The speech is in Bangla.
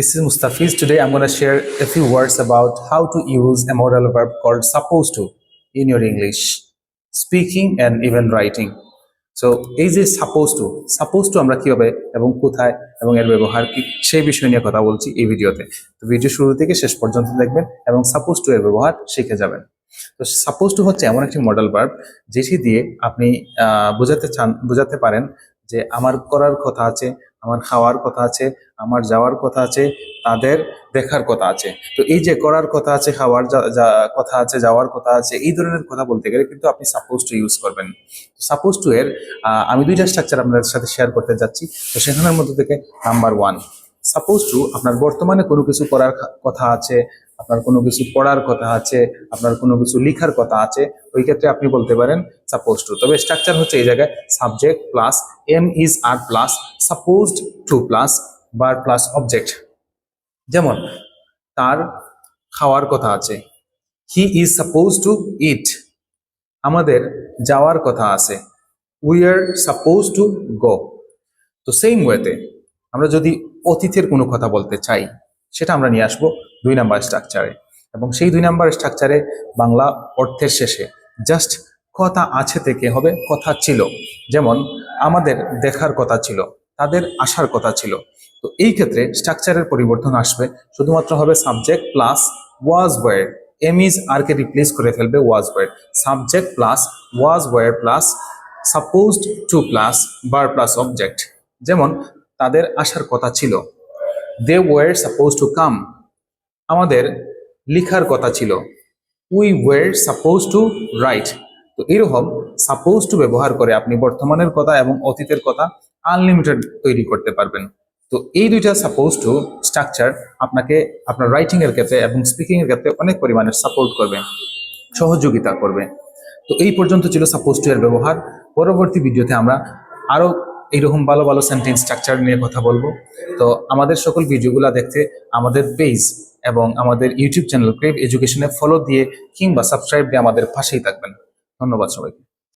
This is Mustafiz. Today I'm going to share a few words about how to use a modal verb called supposed to in your English, speaking and even writing. So এই যে সাপোজ টু সাপোজ টু আমরা কীভাবে এবং কোথায় এবং এর ব্যবহার কি সেই বিষয় নিয়ে কথা বলছি এই ভিডিওতে তো ভিডিও শুরু থেকে শেষ পর্যন্ত দেখবেন এবং সাপোজ টু এর ব্যবহার শিখে যাবেন তো সাপোজ টু হচ্ছে এমন একটি মডেল ভার্ব যেটি দিয়ে আপনি বোঝাতে চান বোঝাতে পারেন যে আমার করার কথা আছে, আমার খাওয়ার কথা আছে, আমার যাওয়ার কথা আছে, তাদের দেখার কথা আছে। তো এই যে করার কথা আছে, খাওয়ার কথা আছে, যাওয়ার কথা আছে, এই ধরনের কথা বলতে গেলে কিন্তু আপনি সাপোজ টু ইউজ করবেন। সাপোজ টু এর আমি দুইটা স্ট্রাকচার আপনাদের সাথে শেয়ার করতে যাচ্ছি। তো সেখানের মধ্যে থেকে নাম্বার ওয়ান সাপোজ টু আপনার বর্তমানে কোনো কিছু করার কথা আছে আপনার কোনো কিছু পড়ার কথা আছে, আপনার কোনো কিছু লিখার কথা আছে, ওই ক্ষেত্রে আপনি বলতে পারেন সাপোজ টু তবে স্ট্রাকচার হচ্ছে এই জায়গায় subject plus am is are plus supposed to plus bar plus object যেমন, তার খাওয়ার কথা আছে he is suppose to eat আমাদের যাওয়ার কথা আছে we are suppose to go তো সেম ওয়েতে আমরা যদি অতীতের কোনো কথা বলতে চাই, সেটা আমরা নিয়ে আসব দুই নাম্বার স্ট্রাকচারে এবং সেই দুই নাম্বার স্ট্রাকচারে বাংলা অর্থের শেষে জাস্ট কথা আছে থেকে হবে, কথা ছিল। যেমন, আমাদের দেখার কথা ছিল, তাদের আসার কথা ছিল। তো এই ক্ষেত্রে স্ট্রাকচারের পরিবর্তন আসবে, শুধুমাত্র হবে subject plus was were am is are K replace করে ফেলবে was were subject plus was were plus supposed to plus bar plus object যেমন, তাদের আসার কথা ছিল। They were suppose to come আমাদের লিখার কথা ছিল। We were suppose to write তো এরকম সাপোজ টু ব্যবহার করে আপনি বর্তমানের কথা এবং অতীতের কথা আনলিমিটেড তৈরি করতে পারবেন। তো এই দুইটা সাপোজ টু স্ট্রাকচার আপনাকে আপনার রাইটিংয়ের ক্ষেত্রে এবং স্পিকিংয়ের ক্ষেত্রে অনেক পরিমাণে সাপোর্ট করবে, সহযোগিতা করবে। তো এই পর্যন্ত ছিল সাপোজ টু এর ব্যবহার। পরবর্তী ভিডিওতে আমরা আরও এইরকম ভালো ভালো সেন্টেন্স স্ট্রাকচার নিয়ে কথা বলব। তো আমাদের সকল ভিডিওগুলো দেখতে আমাদের পেজ এবং আমাদের ইউটিউব চ্যানেল ক্রেভ এডুকেশনে ফলো দিয়ে কিংবা সাবস্ক্রাইব দিয়ে আমাদের পাশেই থাকবেন। ধন্যবাদ সবাইকে।